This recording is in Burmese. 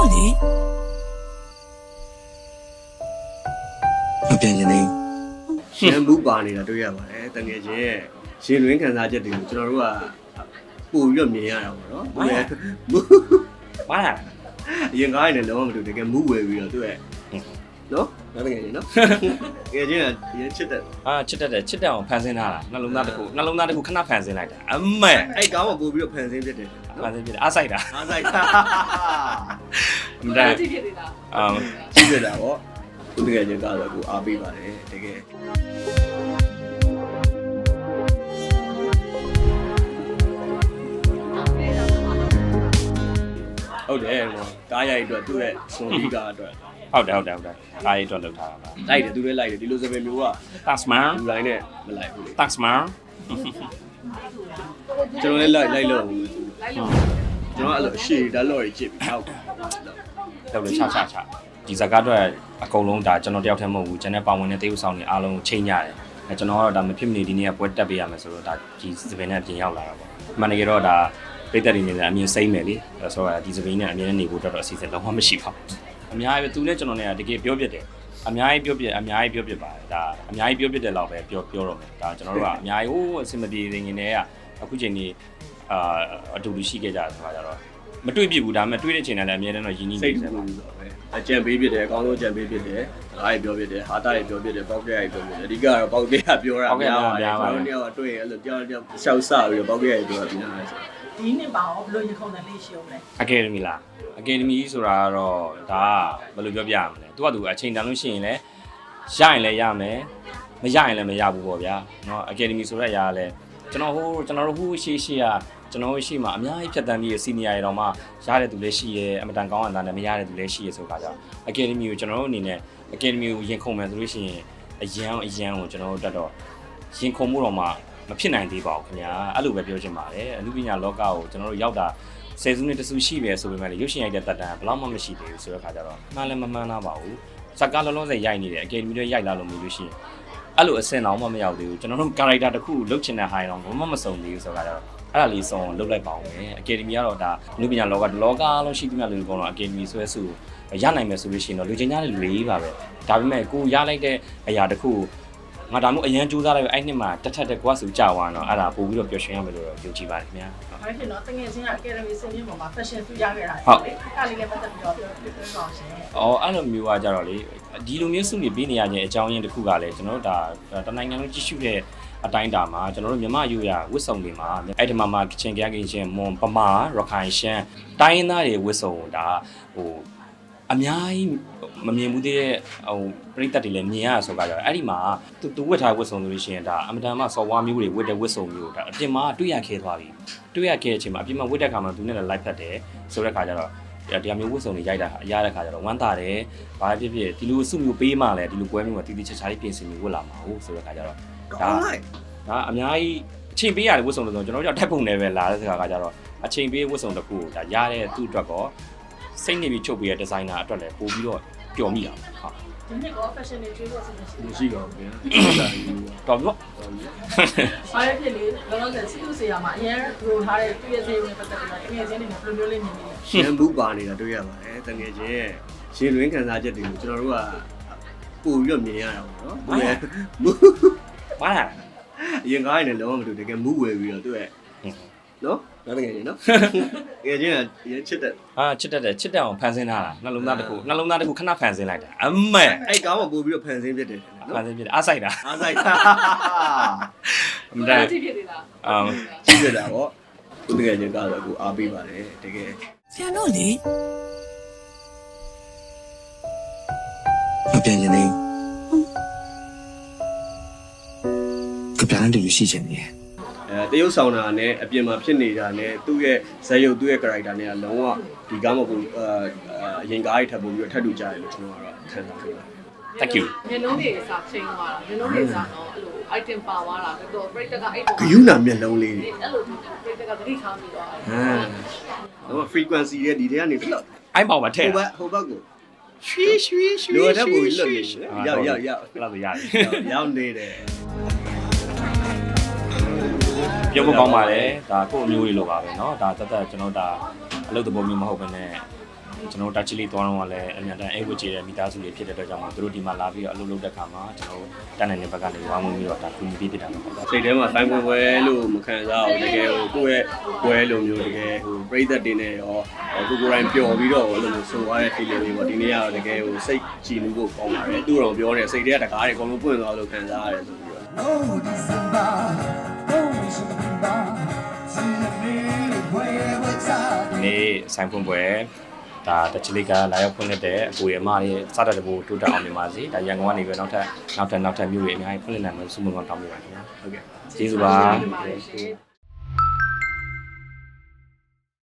တော့လေမပြန်ချင်သေးဘူးရန်ဘူးပါနေတာတွေ့ရပါတယ်တကယ်ချင်းရဲ့ရှင်လွင်းခံစားချက်တွေကိုကျွန်တော်တို့ကပို့ပြီးတော့မြင်ရတာပေါ့နော်သူရဲ့မူပါလားအရင်ကားရည်နဲ့လုံးဝမတူတကယ်မူဝယ်ပြီးတော့သူရဲ့နော်ဒါတကယ်ချင်းနော်တကယ်ချင်းကရန်ချစ်တယ်အာချစ်တတ်တယ်ချစ်တတ်အောင်ဖန်ဆင်းထားတာနှလုံးသားတစ်ခုနှလုံးသားတစ်ခုခဏဖန်ဆင်းလိုက်တာအမဲအဲ့ကောင်းကပို့ပြီးတော့ဖန်ဆင်းဖြစ်တယ် ဖနော်န်ဆင်းပြတယ်အားဆိုင်တာအားဆိုင်တာအမတန်ကြည့်ဖြစ်နေတာအမ်ကြည့်ရတာပေါ့သူတကယ်ချင်းကားတော့ကိုအားပေးပါတယ်တကယ်ဟုတ်တယ်ဟိုကားရိုက်အတွက်သူ့ရဲ့စွန်ပြီးကားအတွက်ဟုတ်တယ်ဟုတ်တယ်ဟုတ်တယ်အားရတော့လောက်ထားတာပါလိုက်တယ်သူလည်းလိုက်တယ်ဒီလိုစပယ်မျိုးက thanks man လူတိုင်းနဲ့မလိုက်ဘူးလေ thanks man ကျွန်တော်လည်းလိုက်လိုက်လို့ဘူးလို က်လို့ကျွန်တော်အဲ့လိုရှေ့ဓာတ်လော်ကြီးကြည့်ပြီးဟောက်တော့လေချချချဒီဇာတ်ကားအတွက်အကုန်လုံးဒါကျွန်တော်တယောက်တည်းမဟုတ်ဘူးကျွန်တော်ပါဝင်တဲ့တေးဥဆောင်တွေအားလုံးချိန်ကြတယ်အဲကျွန်တော်ကတော့ဒါမဖြစ်မနေဒီနေ့ကပွဲတက်ပေးရမယ်ဆိုတော့ဒါဒီစပင်နဲ့ပြင်ရောက်လာတာပေါ့အမှန်တကယ်တော့ဒါပိတ်သက်တွေနေလည်းအမြင်စိမ့်မယ်လေအဲဆိုတော့ဒီစပင်နဲ့အမြင်နဲ့နေဖို့တော့အစီအစဉ်လုံးဝမရှိပါဘူးအများကြီးပဲသူနဲ့ကျွန်တော်နဲ့ကတကယ်ပြောပြတယ်အများကြီးပြောပြအများကြီးပြောပြပါတယ်ဒါအများကြီးပြောပြတယ်လောက်ပဲပြောပြောတော့မယ်ဒါကျွန်တော်တို့ကအများကြီးဟိုးအဆင်မပြေနေနေကအခုချိန်ကြီး အာအတူတူရှိခဲ့ကြတယ်ဆိုတာကြတော့မတွေ့ပြဘူးဒါပေမဲ့တွေ့တဲ့ချိန်တိုင်းလည်းအများနဲ့တော့ယဉ်ကျေး စိ နေ တ် စ တူ ယ်ပါ ဆိုတော့ပဲအကြံပေးဖြစ်တယ်အကောင်းဆုံးအကြံပေးဖြစ်တယ်အားရပြောဖြစ်တယ်ဟာတာရပြောဖြစ်တယ်ပေါက်ကရပြောဖြစ်တယ်အဓိကတော့ပေါက်ကရပြောတာများပါတယ်ကျွန်တော်တို့ကတွေ့ရအဲ့လိုကြောက်ကြောက်ရှောက်ဆပြီးတော့ပေါက်ကရပြောတာပြနေတာဆို ဒီနှစ်ပါအောင်ဘယ်လိုရင်ခုန်တယ်လေးရှိအောင်လဲ အကယ်ဒမီလားအကယ်ဒမီဆိုတာကတော့ဒါကဘယ်လိုပြောပြရမလဲသူကသူအချိန်တန်လို့ရှိရင်လည်းရရင်လည်းရမယ်မရရင်လည်းမရဘူးပေါ့ဗျာเนาะအကယ်ဒမီဆိုတဲ့အရာကလည်းကျွန်တော်ဟိုကျွန်တော်တို့ဟိုရှေ့ရှေ့က ကျွန်တော်တို့ရှေ့မှာအများကြီးဖြတ်တန်းပြီးစီနီယာတွေတော့မှရတဲ့သူလည်းရှိရဲအမတန်ကောင်းအတာနဲ့မရတဲ့သူလည်းရှိရဲဆိုကြကြောအကယ်ဒမီကိုကျွန်တော်တို့အနေနဲ့အကယ်ဒမီကိုရင်ခုန်မယ်ဆိုလို့ရှိရင်အရန်အရန်ကိုကျွန်တော်တို့တက်တော့ရင်ခုန်မှုတော့မှမဖြစ်နိုင်သေးပါဘူးခင်ဗျာအဲ့လိုပဲပြောချင်ပါတယ်အမှုပညာလောကကိုကျွန်တော်တို့ရောက်တာဆယ်စုနှစ်တစုရှိပဲဆိုပေမဲ့လည်းရုပ်ရှင်ရိုက်တဲ့တက်တန်ဘယ်တော့မှမရှိသေးဘူးဆိုတဲ့ခါကျတော့မှန်လည်းမမှန်သားပါဘူးစကားလုံးလုံးစရိုက်နေတယ်အကယ်ဒမီတွေရိုက်လာလို့မလို့ရှိရင်အဲ့လိုအဆင့်တော့မှမရောက်သေးဘူးကျွန်တော်တို့ကာရိုက်တာတစ်ခုလုတ်ချင်တဲ့ဟိုင်းတော့ဘာမှမစုံသေးဘူးဆိုတော့ အဲ့ဒါလေးစုံလုတ်လိုက်ပါဦးမယ်အကယ်ဒမီကတော့ဒါလူပညာလောကလောကလုံးရှိသမျှလူတွေကတော့အကယ်ဒမီဆွဲစုရနိုင်မယ်ဆိုလို့ရှိရင်တော့လူချင်းများတဲ့လူတွေပါပဲဒါပေမဲ့ကိုရလိုက်တဲ့အရာတစ်ခု ငါဒါမှမဟုတ်အရန်ကြိုးစားလိုက်ပဲအဲ့နှစ်မှာတက်ထက်တဲ့ကွာစုကြာသွားတော့အဲ့ဒါပို့ပြီးတော့ပျော်ရွှင်ရမယ်လို့တော့ယုံကြည်ပါတယ်ခင်ဗျာဘာဖြစ်လို့တကယ်ချင်းအကယ်ဒမီစင်မြင့်ပေါ်မှာ fashion ပြရခဲ့တာဟုတ်လေအခါလေးလည်းပတ်သက်ပြီးတော့ပြောပြပြောအောင်ရှင်။အော်အဲ့လိုမျိုးကကြတော့လေဒီလိုမျိုးစုနေပေးနေရခြင်းအကြောင်းရင်းတစ်ခုကလည်းကျွန်တော်တို့ဒါတနိုင်ငံလုံးကြီးစုတဲ့အတိုင်းတာမှာကျွန်တော်တို့မြမယူရဝစ်စုံတွေမှာအဲ့ဒီမှာမှာကချင်ကြကင်ချင်းမွန်ပမာရခိုင်ရှမ်းတိုင်းရင်းသားတွေဝစ်စုံဒါဟို အများကြီးမမြင်ဘူးသေးတဲ့ဟိုပြိသက်တွေလည်းမြင်ရဆိုကြကြတော့အဲ့ဒီမှာသူသူဝစ်ထားဝစ်စုံဆိုလို့ရှိရင်ဒါအမတန်မှစော်ဝါမျိုးတွေဝစ်တဲ့ဝစ်စုံမျိုးဒါအပြင်မှာတွေ့ရခဲသွားပြီတွေ့ရခဲတဲ့အချိန်မှာအပြင်မှာဝစ်တဲ့ခါမှာသူနဲ့လည်း live ဖတ်တယ်ဆိုတဲ့ခါကျတော့တရားမျိုးဝတ်စုံတွေရိုက်တာအရတဲ့ခါကျတော့ဝမ်းသာတယ်။ဘာဖြစ်ဖြစ်ဒီလိုစုမျိုးပေးမှလည်းဒီလိုပွဲမျိုးမှာတီတီချာချာလေးပြင်ဆင်ပြီးဝတ်လာမှာဟုတ်ဆိုတဲ့ခါကျတော့ကောင်းလိုက်ဒါအများကြီးအချိန်ပေးရတယ်ဝတ်စုံလို့ဆိုကျွန်တော်တို့ကတက်ပုံနဲ့ပဲလာတဲ့ခါကကျတော့အချိန်ပေးဝတ်စုံတစ်ခုကိုဒါရတဲ့သူ့အတွက်ကော စိတ်နေပြီးချုပ်ပေးတဲ့ဒီဇိုင်နာအတွက်လည်းပို့ပြီးတော့ပျော်မိတာဟုတ်ဒီနှစ်ကော fashion တွေကျွေးဖို့အစီအစဉ်ရှိတယ်မရှိတော့ဘူးဗျာတော်ပြီပေါ့ဘာလဲဖြစ်လေလောလောဆယ်စီတူဆရာမှာအရင်ရိုထားတဲ့ပြည့်စည်ဝင်ပတ်သက်ပြီးတော့တကယ်ချင်းတွေနဲ့ဘယ်လိုမျိုးလေးမြင်နေလဲရန်ဘူးပါနေတာတွေ့ရပါတယ်တကယ်ချင်းရဲ့ရှင်လွင်းခံစားချက်တွေကိုကျွန်တော်တို့ကပို့ပြီးတော့မြင်ရတာပေါ့နော်သူရဲ့မူပါလားအရင်ကားရည်နဲ့လုံးဝမတူတကယ်မူဝယ်ပြီးတော့သူရဲ့ နော်ဒါတကယ်ချင်းနော်တကယ်ချင်းကရန်ချစ်တယ်အာချစ်တတ်တယ်ချစ်တတ်အောင်ဖန်ဆင်းထားတာနှလုံးသားတစ်ခုနှလုံးသားတစ်ခုခဏဖန်ဆင်းလိုက်တာအမဲအဲ့ကောင်းကပို့ပြီးတော့ဖန်ဆင်းဖြစ်တယ်ဖနော်န်ဆင်းပြတယ်အားဆိုင်တာအားဆိုင်တာအမတန်ကြည့်ဖြစ်နေတာအမ်ကြည့်ရတာပေါ့သူတကယ်ချင်းကားတော့ကိုအားပေးပါတယ်တကယ်ပြန်တော့လေမပြန်ချင်သေးဘူးကပြန်တဲ့လူရှိချင်တယ်အဲ တရုပ်ဆောင်တာနဲ့အပြင်မှာဖြစ်နေတာနဲ့သူ့ရဲ့ဇာတ်ရုပ်သူ့ရဲ့ character နဲ့ကလုံးဝဒီကားမဟုတ်ဘူးအာအရင်ကားကြီးထပ်ပို့ပြီးတော့ထပ်တူကြတယ်လို့ကျွန်တော်ကတော့ခံစားမိပါတယ် thank you မျက်လုံးတွေစာချိန်သွားတာမျက်လုံးတွေစာတော့အဲ့လို item ပါသွားတာတော်တော်ပြိတ္တကအဲ့ပုံဂယုဏမျက်လုံးလေးတွေအဲ့လိုပြိတ္တကသတိထားပြီးတော့ဟမ်တော့ frequency ရဲ့ဒီထဲကနေဖလောက်အိုင်းပေါင်မှာထဟိုည့်ဘက်ဟိုဘက်ကိုရွှေရွှေရွှေလိုတဲ့ပုံကြီးလွတ်နေရောက်ရောက်ရောက်လာလို့ရတယ်ရောက်နေတယ် ပြောဖို့ကောင်းပါတယ်ဒါကိုယ့်အမျိုးလေးလိုပါပဲเนาะဒါတသက်ကျွန်တော်ဒါအလုပ်သဘောမျိုးမဟုတ်ဘဲနဲ့ ကျွန်တော်တို့တက်ချီလေးသွားတော့လည်းအမြန်တန်အိတ်ဝတ်ကြည့်တဲ့မိသားစုတွေဖြစ်တဲ့အတွက်ကြောင့်မို့သူတို့ဒီမှာလာပြီးတော့အလုပ်လုပ်တဲ့ခါမှာကျွန်တော်တို့တက်နိုင်တဲ့ဘက်ကနေဝါမှုပြီးတော့ဒါကူညီပေးဖြစ်တာပါဟုတ်ကဲ့ စိတ်ထဲမှာဆိုင်ပွဲပွဲလို့မခံစားအောင်တကယ်ဟိုကိုယ့်ရဲ့ပွဲလိုမျိုးတကယ်ဟိုပြိသက်တင်နေရောကိုကိုယ်တိုင်ပျော်ပြီးတော့အဲ့လိုမျိုးဆိုသွားတဲ့ feeling လေးပေါ့ဒီနေ့ကတော့တကယ်ဟိုစိတ်ကြည်နူးဖို့ကောင်းပါတယ်သူ့တော်ပြောတယ်စိတ်ထဲကတကားတွေအကုန်လုံးပွင့်သွားလို့ခံစားရတယ်ဆိုပြီးတော့ နေ့ဆိုင်ဖွင့်ပွဲဒါတက်ချီလေးကလာရောက်ဖွင့်လက်တဲ့အကိုရအမရဲ့စတဲ့တဘူတိုးတက်အောင်နေပါစေဒါရန်ကုန်ကနေပြီးတော့နောက်ထပ်နောက်ထပ်နောက်ထပ်မြို့တွေအများကြီးဖွင့်လှစ်နိုင်မယ်ဆုမွန်ကောင်းတောင်းပေးပါခင်ဗျာဟုတ်ကဲ့ကျေးဇူးပါပါတယ်ရှင်